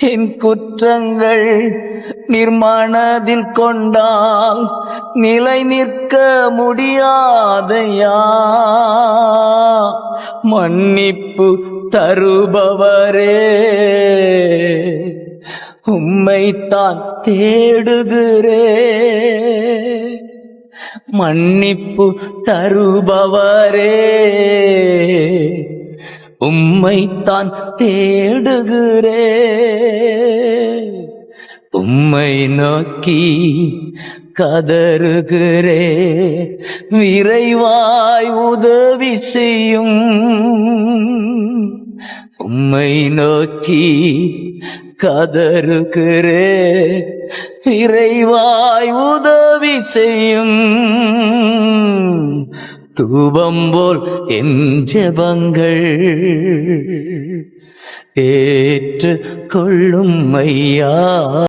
என் குற்றங்கள் நிர்மாணதில் கொண்டால் நிலை நிற்க முடியாதையா? மன்னிப்பு தருபவரே உம்மைத்தான் தேடுகிறே. மன்னிப்பு தருபவரே. உம்மைத்தான் தேடுகிறே. உம்மை நோக்கி கதறுகிறே. விரைவாய் உதவி செய்யும். உம்மை நோக்கி கதறுகிறே. இறைவாய் உதவி செய்யும் தூபம் போல் என் ஜபங்கள் ஏற்று கொள்ளும் ஐயா.